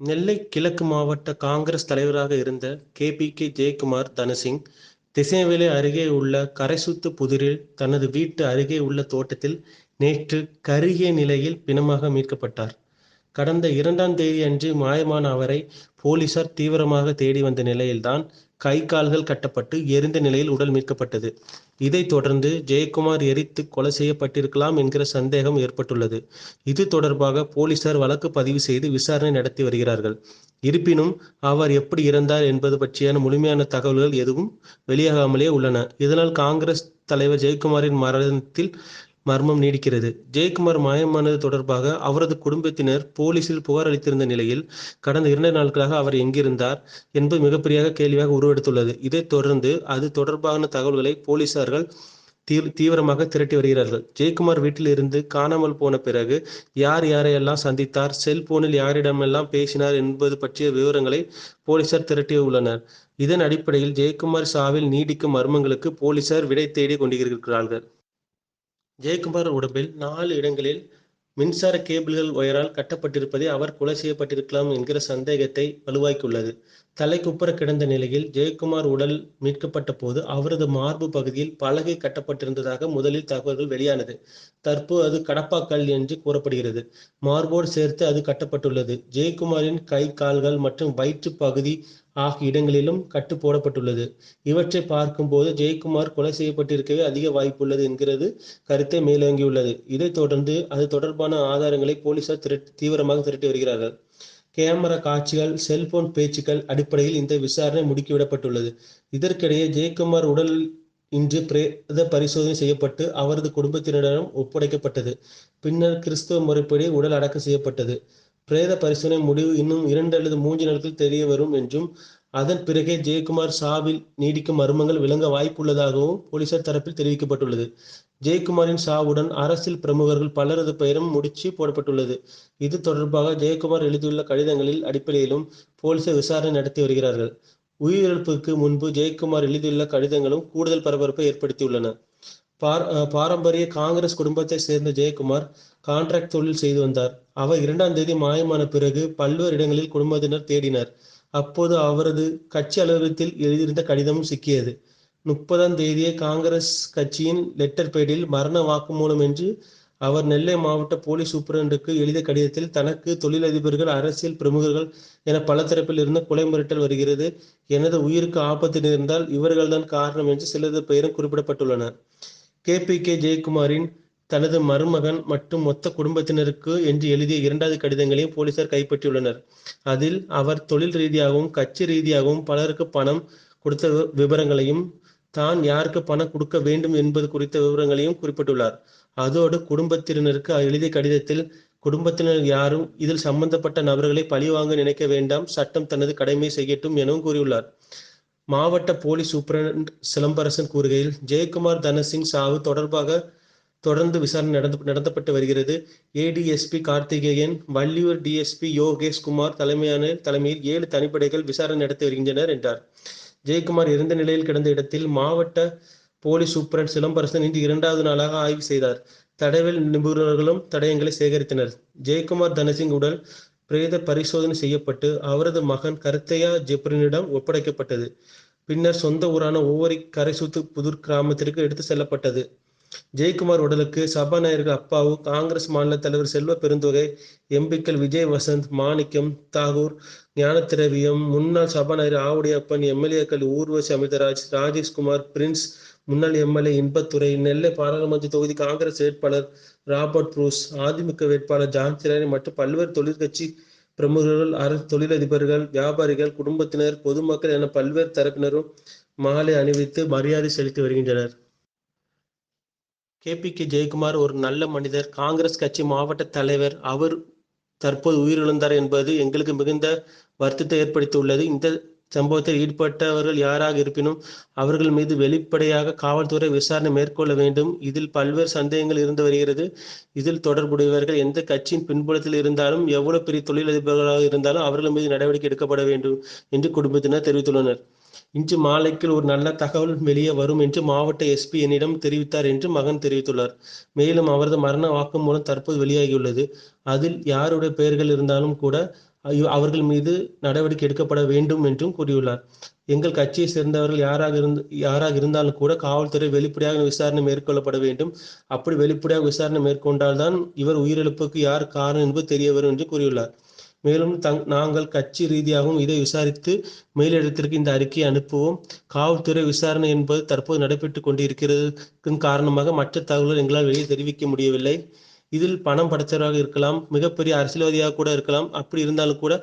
நெல்லை கிழக்கு மாவட்ட காங்கிரஸ் தலைவராக இருந்த K P K Jayakumar Thanasingh திசைவேலி அருகே உள்ள கரைசுத்து புதிரில் தனது வீட்டு அருகே உள்ள தோட்டத்தில் நேற்று கருகிய நிலையில் பிணமாக மீட்கப்பட்டார். கடந்த இரண்டாம் தேதி அன்று மாயமான அவரை போலீசார் தீவிரமாக தேடி வந்த நிலையில்தான் கை கால்கள் கட்டப்பட்டு எரிந்த நிலையில் உடல் மீட்கப்பட்டது. இதைத் தொடர்ந்து ஜெயக்குமார் எரித்து கொலை செய்யப்பட்டிருக்கலாம் என்கிற சந்தேகம் ஏற்பட்டுள்ளது. இது தொடர்பாக போலீசார் வழக்கு பதிவு செய்து விசாரணை நடத்தி வருகிறார்கள். இருப்பினும் அவர் எப்படி இறந்தார் என்பது பற்றியான முழுமையான தகவல்கள் எதுவும் வெளியாகாமலே உள்ளன. இதனால் காங்கிரஸ் தலைவர் ஜெயக்குமாரின் மரணத்தில் மர்மம் நீடிக்கிறது. ஜெயக்குமார் மாயமானது தொடர்பாக அவரது குடும்பத்தினர் போலீசில் புகார் அளித்திருந்த நிலையில் கடந்த இரண்டு நாட்களாக அவர் எங்கிருந்தார் என்பது மிகப்பெரிய கேள்வியாக உருவெடுத்துள்ளது. இதைத் தொடர்ந்து அது தொடர்பான தகவல்களை போலீசார்கள் தீ தீவிரமாக திரட்டி வருகிறார்கள். ஜெயக்குமார் வீட்டில் இருந்து காணாமல் போன பிறகு யார் யாரையெல்லாம் சந்தித்தார் செல்போனில் யாரிடமெல்லாம் பேசினார் என்பது பற்றிய விவரங்களை போலீசார் திரட்டி உள்ளனர். இதன் அடிப்படையில் ஜெயக்குமார் சாவில் நீடிக்கும் மர்மங்களுக்கு போலீசார் விடை தேடி கொண்டிருக்கிறார்கள். ஜெயக்குமார் உடம்பில் நாலு இடங்களில் மின்சார கேபிள்கள் ஒயரால் கட்டப்பட்டிருப்பதை அவர் கொலை செய்யப்பட்டிருக்கலாம் என்கிற சந்தேகத்தை வலுவாக்கியுள்ளது. தலைக்குப்புற கிடந்த நிலையில் ஜெயக்குமார் உடல் மீட்கப்பட்ட போது அவரது மார்பு பகுதியில் பலகை கட்டப்பட்டிருந்ததாக முதலில் தகவல்கள் வெளியானது. தற்போது அது கடப்பாக்கல் என்று கூறப்படுகிறது. மார்போடு சேர்த்து அது கட்டப்பட்டுள்ளது. ஜெயக்குமாரின் கை கால்கள் மற்றும் வயிற்று பகுதி ஆகிய இடங்களிலும் கட்டு போடப்பட்டுள்ளது. இவற்றை பார்க்கும்போது ஜெயக்குமார் கொலை செய்யப்பட்டிருக்கவே அதிக வாய்ப்புள்ளது என்கிறது கருத்தை மேலோங்கியுள்ளது. இதைத் தொடர்ந்து அது தொடர்பான ஆதாரங்களை போலீசார் திரட்டி தீவிரமாக திரட்டி வருகிறார்கள். கேமரா காட்சிகள் செல்போன் பேச்சுக்கள் அடிப்படையில் இந்த விசாரணை முடுக்கிவிடப்பட்டுள்ளது. இதற்கிடையே ஜெயக்குமார் உடல் இன்று பிரேத பரிசோதனை செய்யப்பட்டு அவரது குடும்பத்தினரிடம் ஒப்படைக்கப்பட்டது. பின்னர் கிறிஸ்துவ முறைப்படி உடல் அடக்கம் செய்யப்பட்டது. பிரேத பரிசோதனை முடிவு இன்னும் இரண்டு அல்லது மூன்று நாட்கள் தெரிய வரும் என்றும் அதன் பிறகே ஜெயக்குமார் சாவில் நீடிக்கும் மர்மங்கள் விளங்க வாய்ப்புள்ளதாகவும் போலீசார் தரப்பில் தெரிவிக்கப்பட்டுள்ளது. ஜெயக்குமாரின் சாவுடன் அரசியல் பிரமுகர்கள் பலரது பெயரும் முடிச்சு போடப்பட்டுள்ளது. இது தொடர்பாக ஜெயக்குமார் எழுதியுள்ள கடிதங்களில் அடிப்படையிலும் போலீசார் விசாரணை நடத்தி வருகிறார்கள். உயிரிழப்புக்கு முன்பு ஜெயக்குமார் எழுதியுள்ள கடிதங்களும் கூடுதல் பரபரப்பை ஏற்படுத்தியுள்ளன. பாரம்பரிய காங்கிரஸ் குடும்பத்தை சேர்ந்த ஜெயக்குமார் கான்ட்ராக்ட் தொழில் செய்து வந்தார். அவர் இரண்டாம் தேதி மாயமான பிறகு பல்வேறு இடங்களில் குடும்பத்தினர் தேடினர். அப்போது அவரது கட்சி அலுவலகத்தில் எழுதியிருந்த கடிதமும் சிக்கியது. முப்பதாம் தேதியே காங்கிரஸ் கட்சியின் லெட்டர் பேடில் மரண வாக்குமூலம் என்று அவர் நெல்லை மாவட்ட போலீஸ் சூப்பரண்டுக்கு எழுதிய கடிதத்தில் தனக்கு தொழிலதிபர்கள் அரசியல் பிரமுகர்கள் என பல தரப்பில் இருந்து கொலை மிரட்டல் வருகிறது. எனது உயிருக்கு ஆபத்து நேர்ந்தால் இவர்கள்தான் காரணம் என்று சிலது பெயரும் குறிப்பிடப்பட்டுள்ளன கே. பி. கே. ஜெயக்குமாரின் தனது மருமகன் மற்றும் மொத்த குடும்பத்தினருக்கு என்று எழுதிய இரண்டாவது கடிதங்களையும் போலீசார் கைப்பற்றியுள்ளனர். அதில் அவர் தொழில் ரீதியாகவும் கட்சி ரீதியாகவும் பலருக்கு பணம் கொடுத்த விவரங்களையும் தான் யாருக்கு பணம் கொடுக்க வேண்டும் என்பது குறித்த விவரங்களையும் குறிப்பிட்டுள்ளார். அதோடு குடும்பத்தினருக்கு எழுதிய கடிதத்தில் குடும்பத்தினர் யாரும் இதில் சம்பந்தப்பட்ட நபர்களை பழிவாங்க நினைக்க வேண்டாம் சட்டம் தனது கடமை செய்யட்டும் எனவும் கூறியுள்ளார். மாவட்ட போலீஸ் சூப்பரண்ட் சிலம்பரசன் கூறுகையில் ஜெயக்குமார் தனசிங் சாவு தொடர்பாக தொடர்ந்து விசாரணை நடந்து நடத்தப்பட்டு வருகிறது. ஏடிஎஸ்பி கார்த்திகேயன் வள்ளியூர் டிஎஸ்பி யோகேஷ் குமார் தலைமையான தலைமையில் ஏழு தனிப்படைகள் விசாரணை நடத்தி வருகின்றனர் என்றார். ஜெயக்குமார் இறந்த நிலையில் கிடந்த இடத்தில் மாவட்ட போலீஸ் சூப்பரண்ட் சிலம்பரசன் இன்று இரண்டாவது நாளாக ஆய்வு செய்தார். தடவில் நிபுணர்களும் தடயங்களை சேகரித்தனர். ஜெயக்குமார் தனசிங் உடல் பிரேத பரிசோதனை செய்யப்பட்டு அவரது மகன் கருத்தையா ஜெப்ரினிடம் ஒப்படைக்கப்பட்டது. பின்னர் சொந்த ஊரான ஒவ்வொரு கரைசூத்து புதூர் கிராமத்திற்கு எடுத்து செல்லப்பட்டது. ஜெயக்குமார் உடலுக்கு சபாநாயகர்கள் அப்பாவு காங்கிரஸ் மாநில தலைவர் செல்வ பெருந்தொகை எம்பிக்கள் விஜய் வசந்த் மாணிக்கம் தாகூர் ஞானத்திரவியம் முன்னாள் சபாநாயகர் ஆவுடையப்பன் எம்எல்ஏக்கள் ஊர்வசி அமிர்தராஜ் ராஜேஷ்குமார் பிரின்ஸ் முன்னாள் எம்எல்ஏ இன்பத்துறை நெல்லை பாராளுமன்ற தொகுதி காங்கிரஸ் வேட்பாளர் ராபர்ட் ப்ரூஸ் அதிமுக வேட்பாளர் ஜான் சிரானி மற்றும் பல்வேறு தொழிற்கட்சி பிரமுகர்கள் அரசு தொழிலதிபர்கள் வியாபாரிகள் குடும்பத்தினர் பொதுமக்கள் என பல்வேறு தரப்பினரும் மாலை அணிவித்து மரியாதை செலுத்தி வருகின்றனர். கே பி கே ஜெயக்குமார் ஒரு நல்ல மனிதர். காங்கிரஸ் கட்சி மாவட்ட தலைவர். அவர் தற்போது உயிரிழந்தார் என்பது எங்களுக்கு மிகுந்த வருத்தத்தை ஏற்படுத்தியுள்ளது. இந்த சம்பவத்தில் ஈடுபட்டவர்கள் யாராக இருப்பினும் அவர்கள் மீது வெளிப்படையாக காவல்துறை விசாரணை மேற்கொள்ள வேண்டும். இதில் பல்வேறு சந்தேகங்கள் இருந்து வருகிறது. இதில் தொடர்புடையவர்கள் எந்த கட்சியின் பின்புலத்தில் இருந்தாலும் எவ்வளவு பெரிய தொழிலதிபர்களாக இருந்தாலும் அவர்கள் மீது நடவடிக்கை எடுக்கப்பட வேண்டும் என்று குடும்பத்தினர் தெரிவித்துள்ளனர். இன்று மாலைக்குள் ஒரு நல்ல தகவல் வெளியே வரும் என்று மாவட்ட எஸ்பி என்னிடம் தெரிவித்தார் என்று மகன் தெரிவித்துள்ளார். மேலும் அவரது மரண வாக்குமூலம் தற்போது வெளியாகியுள்ளது. அதில் யாருடைய பெயர்கள் இருந்தாலும் கூட அவர்கள் மீது நடவடிக்கை எடுக்கப்பட வேண்டும் என்றும் கூறியுள்ளார். எங்கள் கட்சியை சேர்ந்தவர்கள் யாராக இருந்து யாராக இருந்தாலும் கூட காவல்துறை வெளிப்படையாக விசாரணை மேற்கொள்ளப்பட வேண்டும். அப்படி வெளிப்படையாக விசாரணை மேற்கொண்டால்தான் இவர் உயிரிழப்புக்கு யார் காரணம் என்பது தெரிய வரும் என்று கூறியுள்ளார். மேலும் தங் நாங்கள் கட்சி ரீதியாகவும் இதை விசாரித்து மேலிடத்திற்கு இந்த அறிக்கையை அனுப்புவோம். காவல்துறை விசாரணை என்பது தற்போது நடைபெற்று கொண்டிருக்கிறது காரணமாக மற்ற தகவல்கள் எங்களால் வெளியே தெரிவிக்க முடியவில்லை. இதில் பணம் படைத்தவராக இருக்கலாம் மிகப்பெரிய அரசியல்வாதியாக கூட இருக்கலாம். அப்படி இருந்தாலும் கூட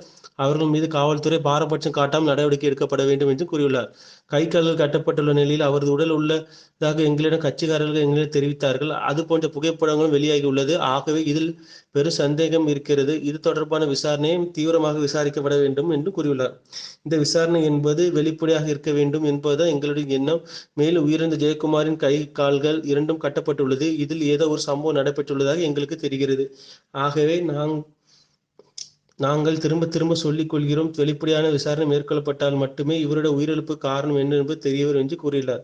அவர்கள் மீது காவல்துறை பாரபட்சம் காட்டாமல் நடவடிக்கை எடுக்கப்பட வேண்டும் என்று கூறியுள்ளார். கை கால்கள் கட்டப்பட்டுள்ள நிலையில் அவரது உடல் உள்ளதாக எங்களிடம் கட்சிக்காரர்கள் எங்களிடம் தெரிவித்தார்கள். அது போன்ற புகைப்படங்களும் வெளியாகி உள்ளது ஆகவே இதில் பெரும் சந்தேகம் இருக்கிறது. இது தொடர்பான விசாரணையை தீவிரமாக விசாரிக்கப்பட வேண்டும் என்று கூறியுள்ளார். இந்த விசாரணை என்பது வெளிப்படையாக இருக்க வேண்டும் என்பதுதான் எங்களுடைய எண்ணம். மேலும் உயிரிழந்த ஜெயக்குமாரின் கை கால்கள் இரண்டும் கட்டப்பட்டுள்ளது. இதில் ஏதோ ஒரு சம்பவம் நடைபெற்றுள்ளதாக எங்களுக்கு தெரிகிறது. ஆகவே நாங்கள் நாங்கள் திரும்ப திரும்ப சொல்லிக் கொள்கிறோம். வெளிப்படையான விசாரணை மேற்கொள்ளப்பட்டால் மட்டுமே இவருடைய உயிரிழப்பு காரணம் என்ன என்பது தெரியவரும் என்று கூறியுள்ளார்.